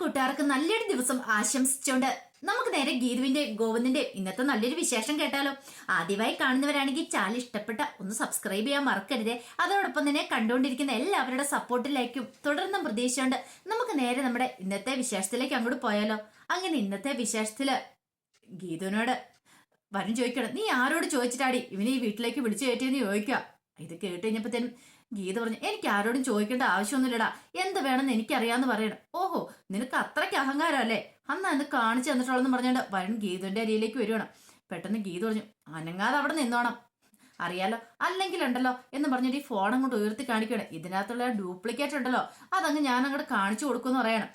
കൂട്ടുകാർക്ക് നല്ലൊരു ദിവസം ആശംസിച്ചുകൊണ്ട് നമുക്ക് നേരെ ഗീതുവിന്റെ ഗോവിന്ദിന്റെ ഇന്നത്തെ നല്ലൊരു വിശേഷം കേട്ടാലോ. ആദ്യമായി കാണുന്നവരാണെങ്കിൽ ചാനൽ ഇഷ്ടപ്പെട്ട ഒന്ന് സബ്സ്ക്രൈബ് ചെയ്യാൻ മറക്കരുത്. അതോടൊപ്പം തന്നെ കണ്ടുകൊണ്ടിരിക്കുന്ന എല്ലാവരുടെ സപ്പോർട്ടിലേക്കും തുടർന്നും പ്രതീക്ഷയുണ്ട്. നമുക്ക് നേരെ നമ്മുടെ ഇന്നത്തെ വിശേഷത്തിലേക്ക് അങ്ങോട്ട് പോയാലോ. അങ്ങനെ ഇന്നത്തെ വിശേഷത്തിൽ ഗീതുവിനോട് വരും ചോദിക്കണം നീ ആരോട് ചോദിച്ചിട്ടാടി ഇവനെ ഈ വീട്ടിലേക്ക് വിളിച്ചു കയറ്റിയെന്ന് ചോദിക്കുക? ഇത് കേട്ട് കഴിഞ്ഞപ്പോഴത്തേനും ഗീത പറഞ്ഞു എനിക്ക് ആരോടും ചോദിക്കേണ്ട ആവശ്യമൊന്നുമില്ലടാ. എന്ത് വേണമെന്ന് എനിക്കറിയാന്ന് പറയണം. ഓഹോ നിനക്ക് അത്രയ്ക്ക് അഹങ്കാരം അല്ലേ? അന്ന് അത് കാണിച്ചു തന്നിട്ടുള്ളതെന്ന് പറഞ്ഞുകൊണ്ട് വരുൺ ഗീതുവിന്റെ അരിയിലേക്ക് വരുവാണ് പെട്ടെന്ന് ഗീത പറഞ്ഞു അനങ്ങാതെ അവിടെ നിന്നോണം. അറിയാലോ? അല്ലെങ്കിൽ ഉണ്ടല്ലോ എന്ന് പറഞ്ഞിട്ട് ഈ ഫോൺ അങ്ങോട്ട് ഉയർത്തി കാണിക്കണം ഇതിനകത്തുള്ള ഡ്യൂപ്ലിക്കേറ്റ് ഉണ്ടല്ലോ. അതങ്ങ് ഞാൻ അങ്ങോട്ട് കാണിച്ചു കൊടുക്കുമെന്ന് പറയണം.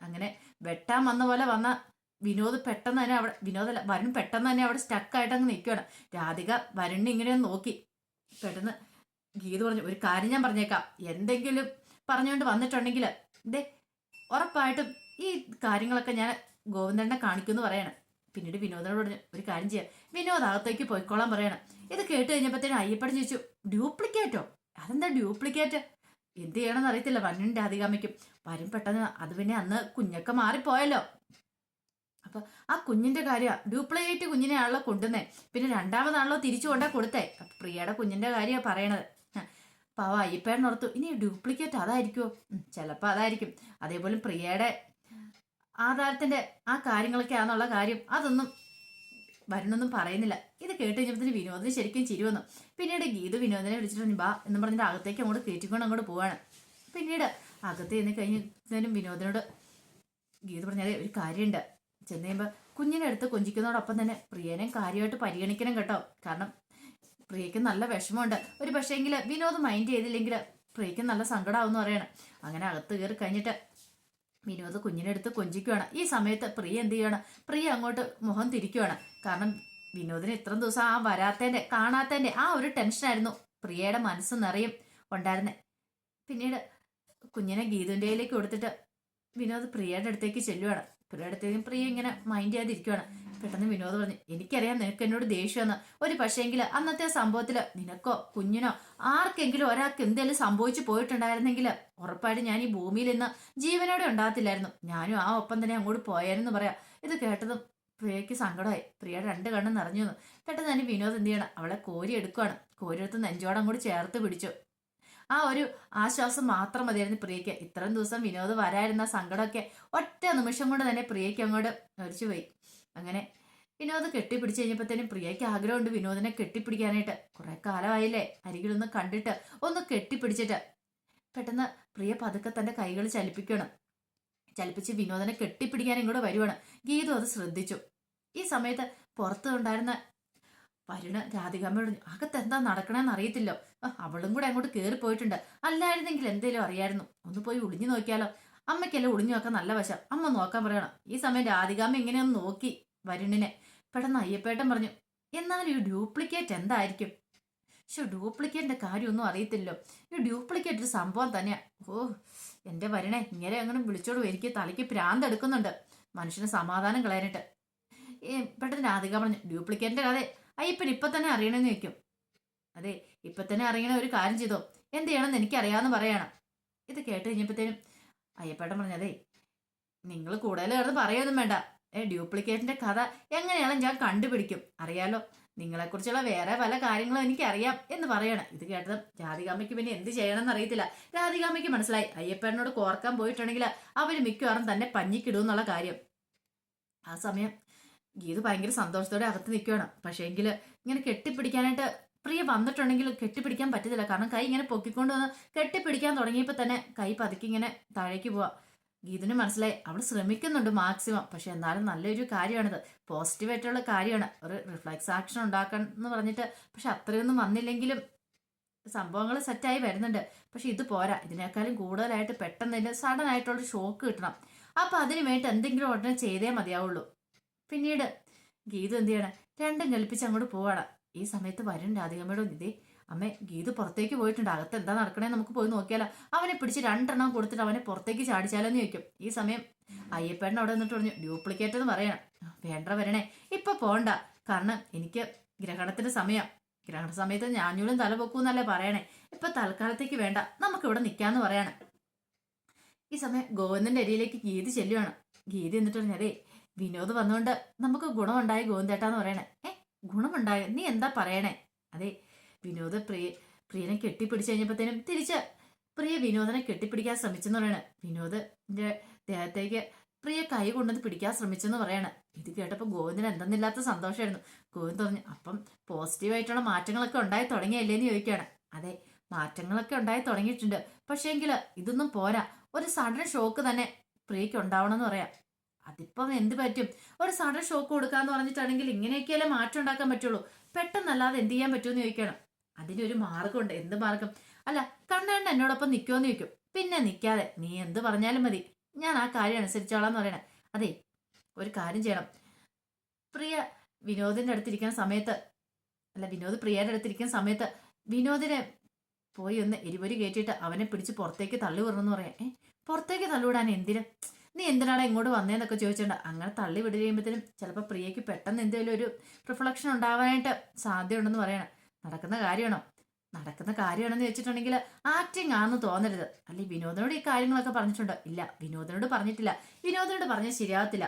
അങ്ങനെ വെട്ടാൻ വന്ന പോലെ വന്ന വിനോദ് പെട്ടെന്ന് തന്നെ അവിടെ വിനോദല്ല വരുൺ പെട്ടെന്ന് തന്നെ അവിടെ സ്റ്റക്കായിട്ട് അങ്ങ് നിൽക്കുകയാണ്. രാധിക വരുണിനെ ഇങ്ങനെ നോക്കി. പെട്ടെന്ന് ഗീത പറഞ്ഞു ഒരു കാര്യം ഞാൻ പറഞ്ഞേക്കാം. എന്തെങ്കിലും പറഞ്ഞുകൊണ്ട് വന്നിട്ടുണ്ടെങ്കിൽ ദേ ഉറപ്പായിട്ടും ഈ കാര്യങ്ങളൊക്കെ ഞാൻ ഗോവിന്ദനെ കാണിക്കുമെന്ന് പറയണം. പിന്നീട് വിനോദനോട് പറഞ്ഞു ഒരു കാര്യം ചെയ്യാം. വിനോദ് അകത്തേക്ക് പോയിക്കോളാൻ പറയണം. ഇത് കേട്ട് കഴിഞ്ഞപ്പോഴത്തേനും അയ്യപ്പടം ചോദിച്ചു ഡ്യൂപ്ലിക്കേറ്റോ? അതെന്താ ഡ്യൂപ്ലിക്കേറ്റ്? എന്ത് ചെയ്യണമെന്ന് അറിയത്തില്ല. വന്നിന്റെ അധികാമിക്കും വരും പെട്ടെന്ന്. അത് പിന്നെ അന്ന് കുഞ്ഞൊക്കെ മാറിപ്പോയല്ലോ. അപ്പൊ ആ കുഞ്ഞിന്റെ കാര്യമാണ് ഡ്യൂപ്ലിക്കേറ്റ് കുഞ്ഞിനെയാണല്ലോ കൊണ്ടുവന്നേ. പിന്നെ രണ്ടാമതാണല്ലോ തിരിച്ചു കൊണ്ടാ കൊടുത്തേ. പ്രിയയുടെ കുഞ്ഞിന്റെ കാര്യമാണ് പറയണത്. പാവ അയ്യപ്പേണ്ണോർത്തു ഇനി ഡ്യൂപ്ലിക്കേറ്റ് അതായിരിക്കുമോ ചിലപ്പോൾ അതായിരിക്കും. അതേപോലെ പ്രിയയുടെ ആധാരത്തിന്റെ ആ കാര്യങ്ങളൊക്കെ ആണെന്നുള്ള കാര്യം അതൊന്നും വരുന്നൊന്നും പറയുന്നില്ല. ഇത് കേട്ട് കഴിഞ്ഞപ്പോൾ വിനോദിന് ശരിക്കും ചിരി വന്നു പിന്നീട് ഗീതു വിനോദിനെ വിളിച്ചിട്ട് ബാ എന്ന് പറഞ്ഞിട്ട് അകത്തേക്ക് അങ്ങോട്ട് കയറ്റിക്കൊണ്ട് അങ്ങോട്ട് പോവാണ്. പിന്നീട് അകത്ത് ചെന്ന് കഴിഞ്ഞതിനും വിനോദിനോട് ഗീത പറഞ്ഞാൽ ഒരു കാര്യമുണ്ട്. ചെന്ന് കഴിയുമ്പോൾ കുഞ്ഞിനെ എടുത്ത് കൊഞ്ചിക്കുന്നതോടൊപ്പം തന്നെ പ്രിയനെ കാര്യമായിട്ട് പരിഗണിക്കണം കേട്ടോ. കാരണം പ്രിയയ്ക്ക് നല്ല വിഷമമുണ്ട്. ഒരു പക്ഷേങ്കിൽ വിനോദ് മൈൻഡ് ചെയ്തില്ലെങ്കിൽ പ്രിയയ്ക്ക് നല്ല സങ്കടമാവെന്ന് പറയണം. അങ്ങനെ അകത്ത് കയറി കഴിഞ്ഞിട്ട് വിനോദ് കുഞ്ഞിനെ അടുത്ത് കൊഞ്ചിക്കുവാണ്. ഈ സമയത്ത് പ്രിയ എന്ത് ചെയ്യണം പ്രിയ അങ്ങോട്ട് മുഖം തിരിക്കുവാണ്. കാരണം വിനോദിന് ഇത്രയും ദിവസം ആ വരാത്തതിന്റെ കാണാത്തതിന്റെ ആ ഒരു ടെൻഷനായിരുന്നു പ്രിയയുടെ മനസ്സ് നിറയും. ഉണ്ടായിരുന്നെ. പിന്നീട് കുഞ്ഞിനെ കയ്യിലേക്ക് കൊടുത്തിട്ട് വിനോദ് പ്രിയയുടെ അടുത്തേക്ക് ചെല്ലുവാണ്. പ്രിയയുടെ അടുത്തേക്കും പ്രിയ ഇങ്ങനെ മൈൻഡ് ചെയ്യാതിരിക്കുവാണ്. പെട്ടെന്ന് വിനോദ് പറഞ്ഞു എനിക്കറിയാം നിനക്ക് എന്നോട് ദേഷ്യമെന്ന്. ഒരു പക്ഷേങ്കിൽ അന്നത്തെ സംഭവത്തിൽ നിനക്കോ കുഞ്ഞിനോ ആർക്കെങ്കിലും ഒരാൾക്ക് എന്തെങ്കിലും സംഭവിച്ചു പോയിട്ടുണ്ടായിരുന്നെങ്കിൽ ഉറപ്പായിട്ടും ഞാൻ ഈ ഭൂമിയിൽ ഇന്ന് ജീവനോടെ ഉണ്ടാകത്തില്ലായിരുന്നു. ഞാനും ആ ഒപ്പം തന്നെ അങ്ങോട്ട് പോയായിരുന്നു പറയാം. ഇത് കേട്ടതും പ്രിയയ്ക്ക് സങ്കടമായി. പ്രിയ രണ്ട് കണ്ണും നിറഞ്ഞു പെട്ടെന്ന് തന്നെ വിനോദ് എന്ത് ചെയ്യണം? അവളെ കോരി എടുക്കുവാണ്. കോരി എടുത്ത് നെഞ്ചോടം കൂടി ചേർത്ത് പിടിച്ചു. ആ ഒരു ആശ്വാസം മാത്രം മതിയായിരുന്നു പ്രിയയ്ക്ക്. ഇത്രയും ദിവസം വിനോദ് വരായിരുന്ന സങ്കടമൊക്കെ ഒറ്റ നിമിഷം കൊണ്ട് തന്നെ പ്രിയയ്ക്ക് അങ്ങോട്ട് മരിച്ചു പോയി. അങ്ങനെ വിനോദ് കെട്ടിപ്പിടിച്ച് കഴിഞ്ഞപ്പോഴത്തേനും പ്രിയയ്ക്ക് ആഗ്രഹമുണ്ട് വിനോദിനെ കെട്ടിപ്പിടിക്കാനായിട്ട്. കുറെ കാലമായില്ലേ അരികിലൊന്ന് കണ്ടിട്ട് ഒന്ന് കെട്ടിപ്പിടിച്ചിട്ട് പെട്ടെന്ന് പ്രിയ പതുക്കെ തന്റെ കൈകൾ ചലിപ്പിക്കണം. ചലിപ്പിച്ച് വിനോദനെ കെട്ടിപ്പിടിക്കാൻ ഇങ്ങോട്ട് വരുവാണ്. ഗീതു അത് ശ്രദ്ധിച്ചു. ഈ സമയത്ത് പുറത്ത് ഉണ്ടായിരുന്ന വരുണ് രാധികാമ്മയോട് അകത്ത് എന്താ നടക്കണമെന്ന് അറിയത്തില്ലോ അവളും കൂടെ അങ്ങോട്ട് കയറി പോയിട്ടുണ്ട്. അല്ലായിരുന്നെങ്കിൽ എന്തേലും അറിയായിരുന്നു. ഒന്ന് പോയി ഒളിഞ്ഞു നോക്കിയാലോ. അമ്മയ്ക്കല്ലേ ഒളിഞ്ഞു നോക്കാൻ നല്ല വശം. അമ്മ നോക്കാൻ പറയണം. ഈ സമയം രാധികാമ്മ ഇങ്ങനെയൊന്ന് നോക്കി വരുണിനെ. പെട്ടെന്ന് അയ്യപ്പേട്ടൻ പറഞ്ഞു എന്നാലും ഈ ഡ്യൂപ്ലിക്കേറ്റ് എന്തായിരിക്കും? പക്ഷെ ഡ്യൂപ്ലിക്കേറ്റിന്റെ കാര്യമൊന്നും അറിയത്തില്ലോ ഈ ഡ്യൂപ്ലിക്കേറ്റ് ഒരു സംഭവം തന്നെയാ. ഓ എന്റെ വരണേ ഇങ്ങനെ അങ്ങനെ വിളിച്ചോട് എനിക്ക് തലയ്ക്ക് പ്രാന്ത് എടുക്കുന്നുണ്ട്. മനുഷ്യന് സമാധാനം കളയാനിട്ട് പെട്ടെന്ന് രാധിക പറഞ്ഞു ഡ്യൂപ്ലിക്കേറ്റിന്റെ കഥ അയ്യപ്പൻ ഇപ്പൊ തന്നെ അറിയണമെന്ന് വെക്കും അതെ ഇപ്പൊ തന്നെ അറിയണ ഒരു കാര്യം ചെയ്തോ? എന്ത് ചെയ്യണമെന്ന് എനിക്കറിയാമെന്ന് പറയണം. ഇത് കേട്ട് കഴിഞ്ഞപ്പോഴത്തേനും അയ്യപ്പേട്ടൻ പറഞ്ഞതേ നിങ്ങൾ കൂടുതൽ കിടന്ന് പറയൊന്നും വേണ്ട. ഏ ഡ്യൂപ്ലിക്കേറ്റിന്റെ കഥ എങ്ങനെയാണ് ഞാൻ കണ്ടുപിടിക്കും. അറിയാലോ നിങ്ങളെക്കുറിച്ചുള്ള വേറെ പല കാര്യങ്ങളും എനിക്ക് അറിയാം എന്ന് പറയണം. ഇത് കേട്ടത് രാധികാമ്മയ്ക്ക് പിന്നെ എന്ത് ചെയ്യണമെന്ന് അറിയത്തില്ല. രാധികാമ്മയ്ക്ക് മനസ്സിലായി. അയ്യപ്പേട്ടനോട് കോർക്കാൻ പോയിട്ടുണ്ടെങ്കിൽ അവർ മിക്കവാറും തന്നെ പഞ്ഞിക്കിടും എന്നുള്ള കാര്യം. ആ സമയം ഗീത് ഭയങ്കര സന്തോഷത്തോടെ അകത്ത് നിൽക്കുകയാണ് പക്ഷേങ്കിൽ ഇങ്ങനെ കെട്ടിപ്പിടിക്കാനായിട്ട് പ്രിയ വന്നിട്ടുണ്ടെങ്കിൽ കെട്ടിപ്പിടിക്കാൻ പറ്റത്തില്ല. കാരണം കൈ ഇങ്ങനെ പൊക്കിക്കൊണ്ട് വന്ന് കെട്ടിപ്പിടിക്കാൻ തുടങ്ങിയപ്പോൾ തന്നെ കൈ പതുക്കി ഇങ്ങനെ താഴേക്ക് പോവാ. ഗീതിന് മനസ്സിലായി അവൾ ശ്രമിക്കുന്നുണ്ട് മാക്സിമം. പക്ഷെ എന്നാലും നല്ലൊരു കാര്യമാണിത്. പോസിറ്റീവായിട്ടുള്ള കാര്യമാണ്. ഒരു റിഫ്ലക്സ് ആക്ഷൻ ഉണ്ടാക്കണം എന്ന് പറഞ്ഞിട്ട് പക്ഷെ അത്രയൊന്നും വന്നില്ലെങ്കിലും സംഭവങ്ങൾ സെറ്റായി വരുന്നുണ്ട്. പക്ഷെ ഇത് പോരാ. ഇതിനേക്കാളും കൂടുതലായിട്ട് പെട്ടെന്ന് തന്നെ സഡൻ ആയിട്ടുള്ള ഷോക്ക് കിട്ടണം. അപ്പൊ അതിന് വേണ്ടി എന്തെങ്കിലും ഉടനെ ചെയ്തേ മതിയാവുള്ളൂ. പിന്നീട് ഗീതു എന്ത് ചെയ്യണം? രണ്ടും കൽപ്പിച്ച് അങ്ങോട്ട് പോവാണ്. ഈ സമയത്ത് വരും രാധികമ്മയുടെ നിധി. അമ്മേ ഗീതു പുറത്തേക്ക് പോയിട്ടുണ്ട്. അകത്ത് എന്താ നടക്കണേ നമുക്ക് പോയി നോക്കിയാലോ. അവനെ പിടിച്ച് രണ്ടെണ്ണം കൊടുത്തിട്ട് അവനെ പുറത്തേക്ക് ചാടിച്ചാലോന്ന് ചോദിക്കും. ഈ സമയം അയ്യപ്പേട്ടൻ അവിടെ നിന്നിട്ട് പറഞ്ഞു ഡ്യൂപ്ലിക്കേറ്റ് എന്ന് പറയണം. വേണ്ട വരണേ ഇപ്പൊ പോണ്ട. കാരണം എനിക്ക് ഗ്രഹണത്തിന്റെ സമയം. ഗ്രഹണ സമയത്ത് ഞാഞ്ഞൂലും തല പൊക്കൂന്നല്ലേ പറയണേ. ഇപ്പൊ തൽക്കാലത്തേക്ക് വേണ്ട. നമുക്ക് ഇവിടെ നിൽക്കാന്ന് പറയണം. ഈ സമയം ഗോവിന്ദന്റെ അരിയിലേക്ക് ഗീതി ചെല്ലുവാണ്. ഗീതി എന്നിട്ട് പറഞ്ഞു അതെ വിനോദ് വന്നുകൊണ്ട് നമുക്ക് ഗുണമുണ്ടായി ഗോവിന്ദേട്ടാന്ന് പറയണേ. ഏ ഗുണമുണ്ടായ? നീ എന്താ പറയണേ? അതെ വിനോദ് പ്രിയ പ്രിയനെ കെട്ടിപ്പിടിച്ചു കഴിഞ്ഞപ്പോഴത്തേനും തിരിച്ച് പ്രിയ വിനോദനെ കെട്ടിപ്പിടിക്കാൻ ശ്രമിച്ചെന്ന് പറയണ. വിനോദിന്റെ ദേഹത്തേക്ക് പ്രിയ കൈ കൊണ്ടുവന്ന് പിടിക്കാൻ ശ്രമിച്ചെന്ന് പറയണ. ഇത് കേട്ടപ്പോൾ ഗോവിന്ദന് എന്തെന്നില്ലാത്ത സന്തോഷമായിരുന്നു ഗോവിന്ദ് പറഞ്ഞു അപ്പം പോസിറ്റീവായിട്ടുള്ള മാറ്റങ്ങളൊക്കെ ഉണ്ടായി തുടങ്ങിയല്ലേന്ന് ചോദിക്കുകയാണ്. അതെ മാറ്റങ്ങളൊക്കെ ഉണ്ടായി തുടങ്ങിയിട്ടുണ്ട്. പക്ഷേങ്കിൽ ഇതൊന്നും പോരാ. ഒരു സഡൻ ഷോക്ക് തന്നെ പ്രിയയ്ക്ക് ഉണ്ടാവണമെന്ന് പറയാം. അതിപ്പം എന്ത് പറ്റും? ഒരു സഡൻ ഷോക്ക് കൊടുക്കാന്ന് പറഞ്ഞിട്ടാണെങ്കിൽ ഇങ്ങനെയൊക്കെയല്ലേ മാറ്റം ഉണ്ടാക്കാൻ പറ്റുള്ളൂ. പെട്ടെന്നല്ലാതെ എന്ത് ചെയ്യാൻ പറ്റുമെന്ന് ചോദിക്കണം. അതിനൊരു മാർഗമുണ്ട്. എന്ത് മാർഗം? അല്ല കണ്ണേണ്ണ എന്നോടൊപ്പം നിൽക്കുമെന്ന് ചോദിക്കും. പിന്നെ നിൽക്കാതെ നീ എന്ത് പറഞ്ഞാലും മതി. ഞാൻ ആ കാര്യം അനുസരിച്ചോളാന്ന് പറയണേ. അതെ ഒരു കാര്യം ചെയ്യണം. പ്രിയ വിനോദിന്റെ അടുത്തിരിക്കുന്ന സമയത്ത് അല്ല വിനോദ് പ്രിയയുടെ അടുത്തിരിക്കുന്ന സമയത്ത് വിനോദിനെ പോയി ഒന്ന് എരിപൊരി കയറ്റിയിട്ട് അവനെ പിടിച്ച് പുറത്തേക്ക് തള്ളി വിടണമെന്ന് പറയാം. ഏ? പുറത്തേക്ക് തള്ളിവിടാൻ എന്തിന്? നീ എന്തിനാണ് ഇങ്ങോട്ട് വന്നേന്നൊക്കെ ചോദിച്ചിട്ടുണ്ട് അങ്ങനെ തള്ളി വിടുക കഴിയുമ്പോഴത്തേനും ചിലപ്പോൾ പ്രിയയ്ക്ക് പെട്ടെന്ന് എന്തെങ്കിലും ഒരു റിഫ്ലക്ഷൻ ഉണ്ടാവാനായിട്ട് സാധ്യതയുണ്ടെന്ന് പറയണം. നടക്കുന്ന കാര്യമാണോ? നടക്കുന്ന കാര്യമാണെന്ന് വെച്ചിട്ടുണ്ടെങ്കിൽ ആക്ടിങ് ആണെന്ന് തോന്നരുത്. അല്ലെ വിനോദനോട് ഈ കാര്യങ്ങളൊക്കെ പറഞ്ഞിട്ടുണ്ട്. ഇല്ല വിനോദനോട് പറഞ്ഞിട്ടില്ല. വിനോദനോട് പറഞ്ഞാൽ ശരിയാവത്തില്ല.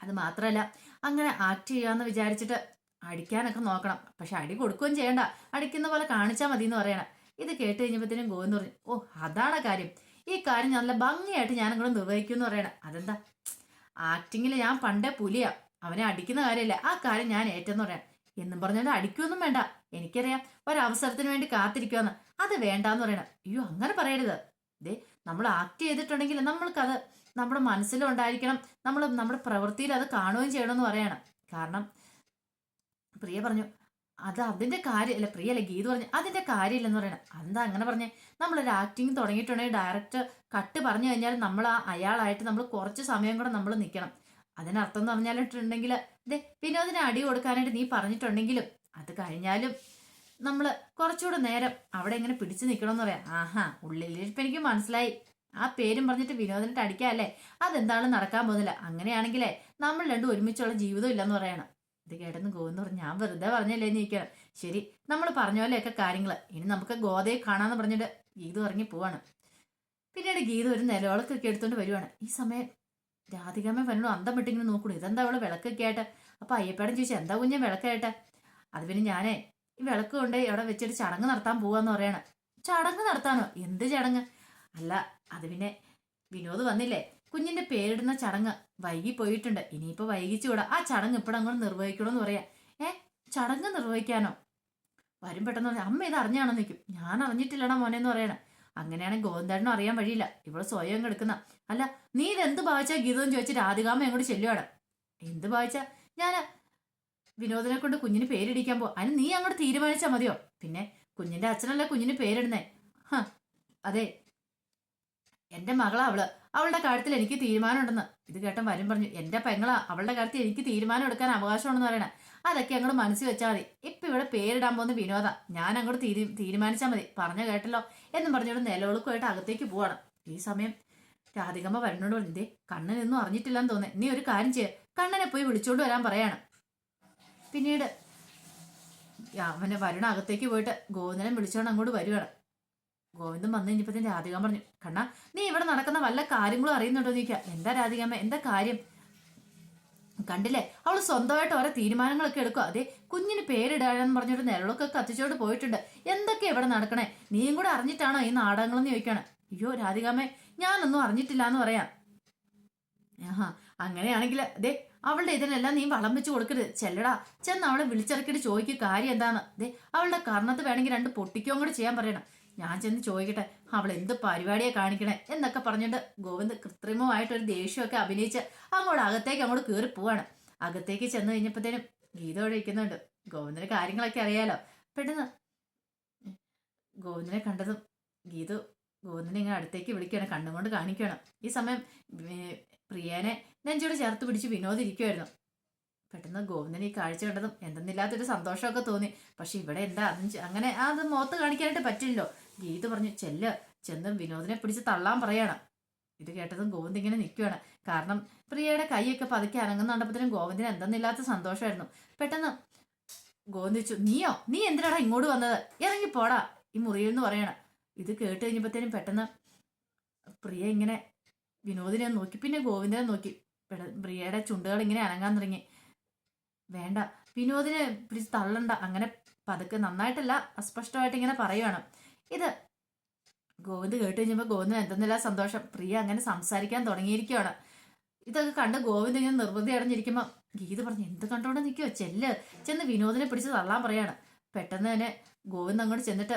അത് മാത്രമല്ല അങ്ങനെ ആക്ട് ചെയ്യാന്ന് വിചാരിച്ചിട്ട് അടിക്കാനൊക്കെ നോക്കണം. പക്ഷെ അടി കൊടുക്കുകയും ചെയ്യണ്ട. അടിക്കുന്ന പോലെ കാണിച്ചാൽ മതി എന്ന് പറയണം. ഇത് കേട്ട് കഴിഞ്ഞപ്പോഴത്തേനും ഗോവിന്ദ് പറഞ്ഞു ഓ അതാണ് കാര്യം. ഈ കാര്യം നല്ല ഭംഗിയായിട്ട് ഞാൻ നിർവഹിക്കും എന്ന് പറയണം. അതെന്താ? ആക്ടിങ്ങിൽ ഞാൻ പണ്ടേ പുലിയാ. അവനെ അടിക്കുന്ന കാര്യമില്ല ആ കാര്യം ഞാൻ ഏറ്റെന്ന് പറയാം. എന്നും പറഞ്ഞുകൊണ്ട് അടിക്കൊന്നും വേണ്ട. എനിക്കറിയാം. ഒരവസരത്തിന് വേണ്ടി കാത്തിരിക്കുമെന്ന് അത് വേണ്ടാന്ന് പറയണം. അയ്യോ അങ്ങനെ പറയരുത്. ദേ നമ്മൾ ആക്ട് ചെയ്തിട്ടുണ്ടെങ്കിൽ നമ്മൾക്കത് നമ്മുടെ മനസ്സിലുണ്ടായിരിക്കണം നമ്മൾ നമ്മുടെ പ്രവൃത്തിയിൽ അത് കാണുകയും ചെയ്യണമെന്ന് പറയണം. കാരണം പ്രിയ പറഞ്ഞു അത് അതിന്റെ കാര്യം അല്ല പ്രിയ അല്ല ഗീത് പറഞ്ഞു അതിന്റെ കാര്യമില്ലെന്ന് പറയണം. എന്താ അങ്ങനെ പറഞ്ഞേ? നമ്മളൊരു ആക്ടിങ് തുടങ്ങിയിട്ടുണ്ടെങ്കിൽ ഡയറക്റ്റ് കട്ട് പറഞ്ഞു കഴിഞ്ഞാൽ നമ്മൾ ആ അയാളായിട്ട് നമ്മൾ കുറച്ച് സമയം കൂടെ നമ്മൾ നിൽക്കണം. അതിനർത്ഥം എന്ന് പറഞ്ഞാലിട്ടുണ്ടെങ്കിൽ ദേ വിനോദിനെ അടി കൊടുക്കാനായിട്ട് നീ പറഞ്ഞിട്ടുണ്ടെങ്കിലും അത് കഴിഞ്ഞാലും നമ്മൾ കുറച്ചുകൂടെ നേരം അവിടെ ഇങ്ങനെ പിടിച്ചു നിൽക്കണമെന്ന് പറയാം. ആഹാ ഉള്ളിലിരിപ്പ് എനിക്ക് മനസ്സിലായി. ആ പേരും പറഞ്ഞിട്ട് വിനോദിനിട്ട് അടിക്കാം അല്ലേ? അതെന്താണ് നടക്കാൻ പോകുന്നില്ല? അങ്ങനെയാണെങ്കിലേ നമ്മൾ രണ്ടും ഒരുമിച്ചുള്ള ജീവിതം ഇല്ലെന്ന് പറയണം. ഇത് കേട്ടെന്ന് പോകുന്നു പറഞ്ഞു ഞാൻ വെറുതെ പറഞ്ഞല്ലേ നീക്കണം ശരി നമ്മൾ പറഞ്ഞ പോലെയൊക്കെ കാര്യങ്ങൾ ഇനി നമുക്ക് ഗോതയെ കാണാന്ന് പറഞ്ഞിട്ട് ഗീതു ഇറങ്ങി പോവാണ്. പിന്നീട് ഗീതു ഒരു നിലവിളക്കൊക്കെ എടുത്തുകൊണ്ട് വരുവാണ്. ഈ സമയം രാധികാമ്മ പറഞ്ഞു അന്തം വിട്ടിങ്ങനെ നോക്കണു ഇതെന്താ അവൾ വിളക്കൊക്കെ ആയിട്ട്? അപ്പൊ അയ്യപ്പേടം ചോദിച്ചു എന്താ കുഞ്ഞ വിളക്കായിട്ട് അത് പിന്നെ ഞാനേ ഈ വിളക്ക് കൊണ്ട് അവിടെ വെച്ചിട്ട് ചടങ്ങ് നടത്താൻ പോവാന്ന് പറയണം. ചടങ്ങ് നടത്താനോ? എന്ത് ചടങ്ങ്? അല്ല അത് പിന്നെ വിനോദ് വന്നില്ലേ? കുഞ്ഞിന്റെ പേരിടുന്ന ചടങ്ങ് വൈകി പോയിട്ടുണ്ട്. ഇനിയിപ്പോ വൈകിച്ചുകൂടാ ആ ചടങ്ങ് ഇപ്പോഴും അങ്ങോട്ട് നിർവഹിക്കണമെന്ന് പറയാ. ഏ ചടങ്ങ് നിർവഹിക്കാനോ? വരും പെട്ടെന്ന് അമ്മ ഇത് അറിഞ്ഞാണോ നിൽക്കും ഞാൻ അറിഞ്ഞിട്ടില്ലടാ മോനെ എന്ന് പറയണേ. അങ്ങനെയാണെങ്കിൽ ഗോവിന്ദേട്ടനും അറിയാൻ വഴിയില്ല. ഇവിടെ സ്വയം കിടക്കുന്ന അല്ല നീ ഇതെന്ത് ഭാവിച്ചാ ഗീതം ചോദിച്ച് രാധികാമ്മ എങ്ങോട്ട് ചെല്ലുവാണ് എന്ത് ഭാവിച്ചാ? ഞാൻ വിനോദിനെ കൊണ്ട് കുഞ്ഞിന് പേരിടിക്കാൻ പോ അതിന് നീ അങ്ങോട്ട് തീരുമാനിച്ചാൽ മതിയോ? പിന്നെ കുഞ്ഞിന്റെ അച്ഛനല്ലേ കുഞ്ഞിന് പേരിടുന്നേ? അതെ. എന്റെ മകളാ അവൾ. അവളുടെ കാര്യത്തിൽ എനിക്ക് തീരുമാനമുണ്ടെന്ന്. ഇത് കേട്ടൻ വരും പറഞ്ഞു എന്റെ പെങ്ങളാ അവളുടെ കാര്യത്തിൽ എനിക്ക് തീരുമാനം എടുക്കാൻ അവകാശമുണ്ടെന്ന് പറയണേ. അതൊക്കെ അങ്ങോട്ട് മനസ്സിൽ വെച്ചാൽ മതി. ഇപ്പൊ ഇവിടെ പേരിടാൻ പോകുന്ന വിനോദ. ഞാൻ അങ്ങോട്ട് തീരു തീരുമാനിച്ചാൽ മതി. പറഞ്ഞു കേട്ടല്ലോ? എന്നും പറഞ്ഞോട് നിലവിളക്കുമായിട്ട് അകത്തേക്ക് പോവാണ്. ഈ സമയം രാധികമ്മ വരണോട് പറഞ്ഞു കണ്ണനൊന്നും അറിഞ്ഞിട്ടില്ലെന്ന് തോന്നേ നീ ഒരു കാര്യം ചെയ്യ. കണ്ണനെ പോയി വിളിച്ചോണ്ട് വരാൻ പറയാണ്. പിന്നീട് അവനെ വരുണ അകത്തേക്ക് പോയിട്ട് ഗോവിന്ദനെ വിളിച്ചോണ്ട് അങ്ങോട്ട് വരുവാണ്. ഗോവിന്ദൻ വന്നു കഴിഞ്ഞപ്പോഴത്തേന് രാധികാമ്മ പറഞ്ഞു കണ്ണ നീ ഇവിടെ നടക്കുന്ന വല്ല കാര്യങ്ങളും അറിയുന്നുണ്ടോ നീക്ക എന്താ രാധികാമ്മ എന്താ കാര്യം? കണ്ടില്ലേ? അവൾ സ്വന്തമായിട്ട് ഓരോ തീരുമാനങ്ങളൊക്കെ എടുക്കുക അതെ കുഞ്ഞിന് പേരിടാനെന്ന് പറഞ്ഞിട്ട് നിലളൊക്കെ കത്തിച്ചോണ്ട് പോയിട്ടുണ്ട്. എന്തൊക്കെ ഇവിടെ നടക്കണേ? നീയും കൂടെ അറിഞ്ഞിട്ടാണോ ഈ നാടകങ്ങളെന്ന് ചോദിക്കാണ്. അയ്യോ രാധികാമ്മേ ഞാനൊന്നും അറിഞ്ഞിട്ടില്ല എന്ന് പറയാം. ആഹാ അങ്ങനെയാണെങ്കിൽ ദേ അവളുടെ ഇതിനെല്ലാം നീ വളം വെച്ച് കൊടുക്കരുത്. ചെല്ലടാ ചെന്ന് അവളെ വിളിച്ചിറക്കിയിട്ട് ചോദിക്കുക കാര്യം എന്താണ് ദേ അവളുടെ കർണത്ത് വേണമെങ്കിൽ രണ്ട് പൊട്ടിക്കോ കൂടെ ചെയ്യാൻ പറയണം. ഞാൻ ചെന്ന് ചോദിക്കട്ടെ അവൾ എന്ത് പരിപാടിയെ കാണിക്കണേ എന്നൊക്കെ പറഞ്ഞിട്ട് ഗോവിന്ദ് കൃത്രിമമായിട്ടൊരു ദേഷ്യമൊക്കെ അഭിനയിച്ച് അങ്ങോട്ട് അകത്തേക്ക് അങ്ങോട്ട് കയറി പോവാണ്. അകത്തേക്ക് ചെന്ന് കഴിഞ്ഞപ്പോഴത്തേനും ഗീത അവിടെ ഇരിക്കുന്നുണ്ട്. ഗോവിന്ദിന് കാര്യങ്ങളൊക്കെ അറിയാലോ. പെട്ടെന്ന് ഗോവിന്ദിനെ കണ്ടതും ഗീതു ഗോവിന്ദനെ ഇങ്ങനെ അടുത്തേക്ക് വിളിക്കുകയാണ് കണ്ണും കൊണ്ട് കാണിക്കുകയാണ്. ഈ സമയം പ്രിയനെ നെഞ്ചോട് ചേർത്ത് പിടിച്ച് വിനോദ് ഇരിക്കുമായിരുന്നു പെട്ടെന്ന് ഗോവിന്ദനെ ഈ കാഴ്ച കണ്ടതും എന്തെന്നില്ലാത്തൊരു സന്തോഷമൊക്കെ തോന്നി. പക്ഷെ ഇവിടെ എന്താ അതും അങ്ങനെ അത് മുഖത്ത് കാണിക്കാനായിട്ട് പറ്റില്ലല്ലോ. ഗീത പറഞ്ഞു ചെല്ല് ചെന്ന് വിനോദിനെ പിടിച്ച് തള്ളാൻ പറയാണ്. ഇത് കേട്ടതും ഗോവിന്ദ് ഇങ്ങനെ നിൽക്കുകയാണ്. കാരണം പ്രിയയുടെ കൈയൊക്കെ പതുക്കെ അനങ്ങുന്നുണ്ടപ്പത്തിനും ഗോവിന്ദിന് എന്തെന്നില്ലാത്ത സന്തോഷമായിരുന്നു. പെട്ടെന്ന് ഗോവിന്ദ് ചോദിച്ചു നീയോ? നീ എന്തിനാടാ ഇങ്ങോട്ട് വന്നത്? ഇറങ്ങി പോടാ ഈ മുറിയിൽ നിന്ന് പറയണം. ഇത് കേട്ട് കഴിഞ്ഞപ്പോഴത്തേനും പെട്ടെന്ന് പ്രിയ ഇങ്ങനെ വിനോദിനെ നോക്കി. പിന്നെ ഗോവിന്ദനെ നോക്കി. പ്രിയയുടെ ചുണ്ടുകൾ ഇങ്ങനെ അനങ്ങാൻ തുടങ്ങി. വേണ്ട വിനോദിനെ പിടിച്ച് തള്ളണ്ട. അങ്ങനെ പതുക്കെ നന്നായിട്ടല്ല അസ്പഷ്ടമായിട്ട് ഇങ്ങനെ പറയുവാണ്. ഇത് ഗോവിന്ദ് കേട്ട് കഴിഞ്ഞപ്പോൾ ഗോവിന്ദൻ എന്തെന്നില്ല സന്തോഷം. പ്രിയ അങ്ങനെ സംസാരിക്കാൻ തുടങ്ങിയിരിക്കുകയാണ്. ഇതൊക്കെ കണ്ട് ഗോവിന്ദ് ഇങ്ങനെ നിർവൃതി അടഞ്ഞിരിക്കുമ്പോൾ ഗീത പറഞ്ഞു എന്ത് കണ്ടോണ്ട് നിൽക്കുമോ ചെല്ല്. ചെന്ന് വിനോദിനെ പിടിച്ച് തള്ളാൻ പറയാണ്. പെട്ടെന്ന് തന്നെ ഗോവിന്ദ് അങ്ങോട്ട് ചെന്നിട്ട്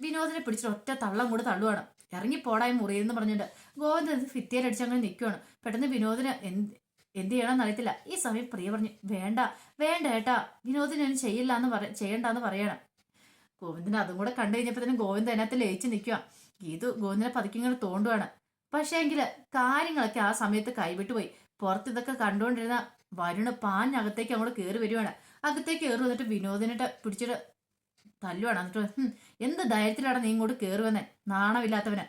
വിനോദിനെ പിടിച്ചിട്ട് ഒറ്റ തള്ളം കൂടെ തള്ളുവാണ്. ഇറങ്ങി പോടായി മുറിയെന്ന് പറഞ്ഞിട്ട് ഗോവിന്ദ് എന്ത് അടിച്ച് അങ്ങനെ നിൽക്കുവാണ് പെട്ടെന്ന് വിനോദിന് എന്ത് എന്ത് ചെയ്യണമെന്ന് അറിയത്തില്ല. ഈ സമയം പ്രിയ പറഞ്ഞു വേണ്ട വേണ്ട ഏട്ടാ. വിനോദിനെ ചെയ്യില്ല എന്ന് പറ ചെയ്യണ്ടെന്ന് പറയണം. ഗോവിന്ദന് അതും കൂടെ കണ്ടു കഴിഞ്ഞപ്പോൾ തന്നെ ഗോവിന്ദ് അതിനകത്ത് ലയിച്ച് നിൽക്കുക ഗീതു ഗോവിന്ദനെ പതുക്കിങ്ങനെ തോണ്ടുവാണ്. പക്ഷേ എങ്കിൽ കാര്യങ്ങളൊക്കെ ആ സമയത്ത് കൈവിട്ടു പോയി പുറത്ത് ഇതൊക്കെ കണ്ടുകൊണ്ടിരുന്ന വരുണ് പാഞ്ഞകത്തേക്ക് അങ്ങോട്ട് കയറി വരുവാണ്. അകത്തേക്ക് കയറി വന്നിട്ട് വിനോദിനിട്ട് പിടിച്ചിട്ട് തല്ലുവാണ്. എന്നിട്ട് എന്ത് ധൈര്യത്തിലാണ് നീ ഇങ്ങോട്ട് കയറി വന്നേ? നാണമില്ലാത്തവന്.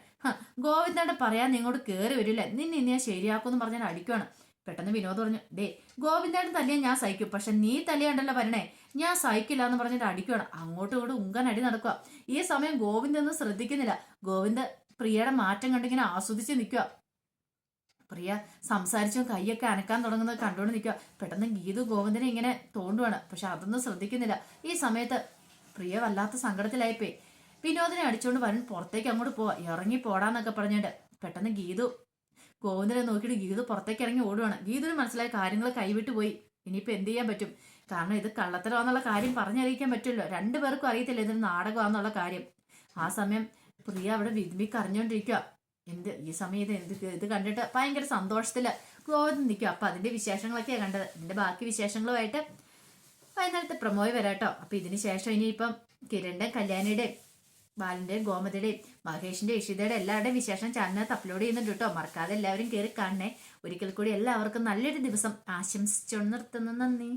ഗോവിന്ദനോട് പറയാൻ നീ ഇങ്ങോട്ട് കയറി വരില്ലേ? നിന്നെ ഇനി ഞാൻ ശരിയാക്കുമെന്ന് പറഞ്ഞാൽ അടിക്കുവാണ്. പെട്ടെന്ന് വിനോദ് പറഞ്ഞു ഡേ ഗോവിന്ദാണ്ട് തല്ലിയാൽ ഞാൻ സഹിക്കും. പക്ഷെ നീ തല്ലിയാണ്ടല്ലോ വരണേ. ഞാൻ സഹിക്കില്ല എന്ന് പറഞ്ഞിട്ട് അടിക്കുവാണ്. അങ്ങോട്ടും ഇങ്ങോട്ടും ഉങ്കൻ അടി നടക്കുക ഈ സമയം ഗോവിന്ദ് ഒന്നും ശ്രദ്ധിക്കുന്നില്ല. ഗോവിന്ദ് പ്രിയയുടെ മാറ്റം കണ്ടിങ്ങനെ ആസ്വദിച്ച് നിൽക്കുക പ്രിയ സംസാരിച്ചും കൈയൊക്കെ അനക്കാൻ തുടങ്ങുന്നത് കണ്ടുകൊണ്ട് നിൽക്കുക പെട്ടെന്ന് ഗീതു ഗോവിന്ദനെ ഇങ്ങനെ തോണ്ടുവാണ്. പക്ഷെ അതൊന്നും ശ്രദ്ധിക്കുന്നില്ല. ഈ സമയത്ത് പ്രിയ വല്ലാത്ത സങ്കടത്തിലായിപ്പോയി. വിനോദിനെ അടിച്ചുകൊണ്ട് വരുൺ പുറത്തേക്ക് അങ്ങോട്ട് പോവാ. ഇറങ്ങി പോടാന്നൊക്കെ പറഞ്ഞിട്ട് പെട്ടെന്ന് ഗീതു ഗോവിന്ദനെ നോക്കിയിട്ട് ഗീതു പുറത്തേക്ക് ഇറങ്ങി ഓടുവാണ്. ഗീതുവിന് മനസ്സിലായ കാര്യങ്ങൾ കൈവിട്ട് പോയി. ഇനിയിപ്പോൾ എന്ത് ചെയ്യാൻ പറ്റും? കാരണം ഇത് കള്ളത്തരമാന്നുള്ള കാര്യം പറഞ്ഞറിയിക്കാൻ പറ്റുമല്ലോ. രണ്ടുപേർക്കും അറിയത്തില്ല ഇതൊരു നാടകമാന്നുള്ള കാര്യം. ആ സമയം പ്രിയ അവിടെ വിതുമ്പി കരഞ്ഞോണ്ടിരിക്കുക എന്ത്? ഈ സമയം ഇത് എന്ത്? ഇത് കണ്ടിട്ട് ഭയങ്കര സന്തോഷത്തിൽ ഗോവിന്ദൻ നിൽക്കുക അപ്പൊ അതിന്റെ വിശേഷങ്ങളൊക്കെയാണ് കണ്ടത്. ഇതിന്റെ ബാക്കി വിശേഷങ്ങളുമായിട്ട് വൈകുന്നേരത്തെ പ്രമോയ് വരാട്ടോ അപ്പൊ ഇതിന് ശേഷം ഇനിയിപ്പം കിരണിന്റെ കല്യാണിയുടെയും ബാലന്റെയും ഗോമതിയുടെയും മഹേഷിന്റെ ഇഷിതയുടെ എല്ലാവരുടെയും വിശേഷം ചാനലിനകത്ത് അപ്ലോഡ് ചെയ്യുന്നുണ്ട് കേട്ടോ മറക്കാതെ എല്ലാവരും കയറി കാണണേ. ഒരിക്കൽ കൂടി എല്ലാവർക്കും നല്ലൊരു ദിവസം ആശംസിച്ചു നിർത്തുന്നു. നന്ദി.